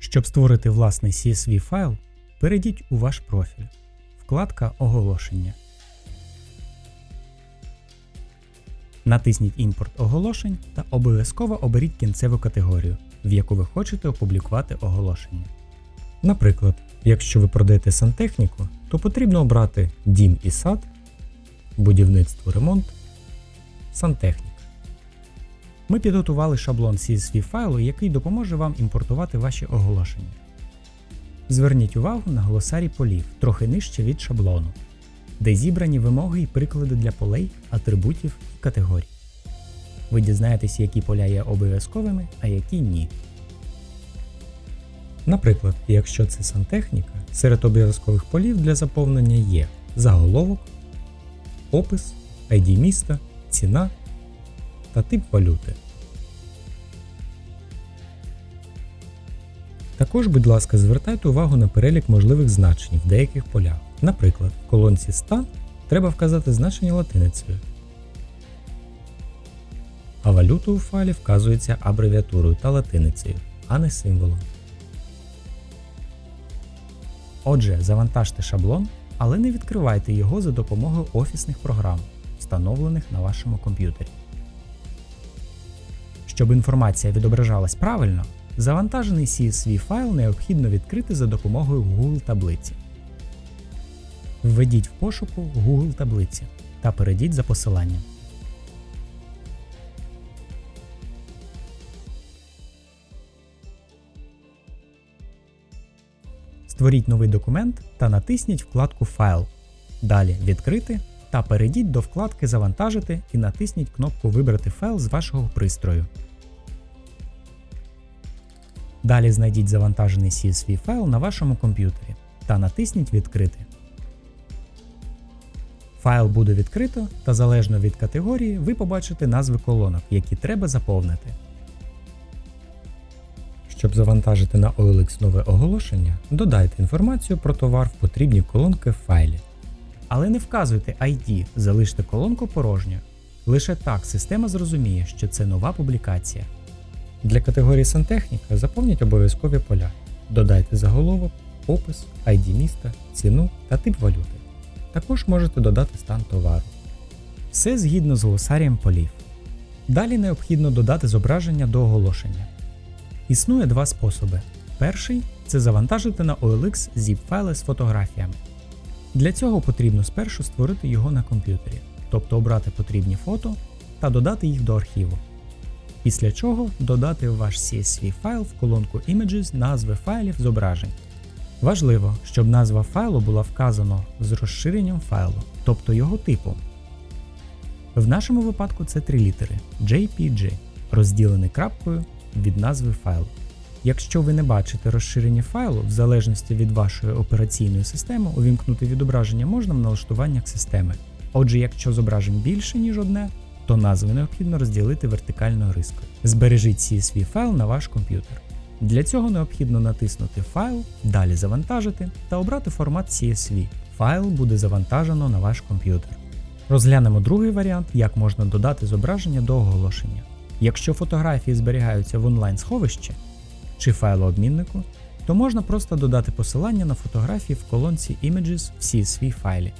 Щоб створити власний CSV файл, перейдіть у ваш профіль. Вкладка Оголошення. Натисніть Імпорт оголошень та обов'язково оберіть кінцеву категорію, в яку ви хочете опублікувати оголошення. Наприклад, якщо ви продаєте сантехніку, то потрібно обрати Дім і сад, будівництво ремонт, сантехніка. Ми підготували шаблон CSV файлу, який допоможе вам імпортувати ваші оголошення. Зверніть увагу на глосарій полів трохи нижче від шаблону, де зібрані вимоги і приклади для полей, атрибутів і категорій. Ви дізнаєтесь, які поля є обов'язковими, а які ні. Наприклад, якщо це сантехніка, серед обов'язкових полів для заповнення є заголовок, опис, ID міста, ціна та тип валюти. Також, будь ласка, звертайте увагу на перелік можливих значень в деяких полях. Наприклад, в колонці стан треба вказати значення латиницею, а валюта у файлі вказується абревіатурою та латиницею, а не символом. Отже, завантажте шаблон, але не відкривайте його за допомогою офісних програм, встановлених на вашому комп'ютері. Щоб інформація відображалась правильно, завантажений CSV файл необхідно відкрити за допомогою Google таблиці. Введіть в пошуку Google таблиці та перейдіть за посиланням. Створіть новий документ та натисніть вкладку Файл. Далі Відкрити та перейдіть до вкладки Завантажити і натисніть кнопку Вибрати файл з вашого пристрою. Далі знайдіть завантажений CSV файл на вашому комп'ютері та натисніть Відкрити. Файл буде відкрито та залежно від категорії ви побачите назви колонок, які треба заповнити. Щоб завантажити на OLX нове оголошення, додайте інформацію про товар в потрібні колонки в файлі. Але не вказуйте ID, залиште колонку порожньою. Лише так система зрозуміє, що це нова публікація. Для категорії сантехніка заповніть обов'язкові поля. Додайте заголовок, опис, ID міста, ціну та тип валюти. Також можете додати стан товару. Все згідно з глосарієм полів. Далі необхідно додати зображення до оголошення. Існує два способи. Перший це завантажити на OLX zip файли з фотографіями. Для цього потрібно спершу створити його на комп'ютері, тобто обрати потрібні фото та додати їх до архіву. Після чого додати ваш CSV файл в колонку Images назви файлів зображень. Важливо, щоб назва файлу була вказана з розширенням файлу, тобто його типом. В нашому випадку це три літери JPG, розділений крапкою від назви файлу. Якщо ви не бачите розширення файлу, в залежності від вашої операційної системи, увімкнути відображення можна в налаштуваннях системи. Отже, якщо зображень більше, ніж одне, то назви необхідно розділити вертикальною рискою. Збережіть CSV файл на ваш комп'ютер. Для цього необхідно натиснути Файл, далі завантажити та обрати формат CSV. Файл буде завантажено на ваш комп'ютер. Розглянемо другий варіант, як можна додати зображення до оголошення. Якщо фотографії зберігаються в онлайн-сховищі чи файлообміннику, то можна просто додати посилання на фотографії в колонці Images в CSV файлі.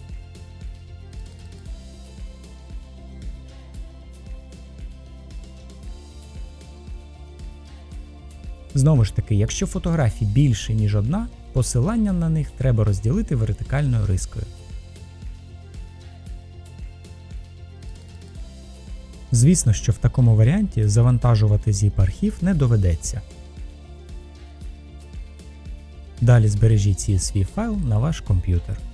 Знову ж таки, якщо фотографій більше, ніж одна, посилання на них треба розділити вертикальною рискою. Звісно, що в такому варіанті завантажувати zip архів не доведеться. Далі збережіть CSV файл на ваш комп'ютер.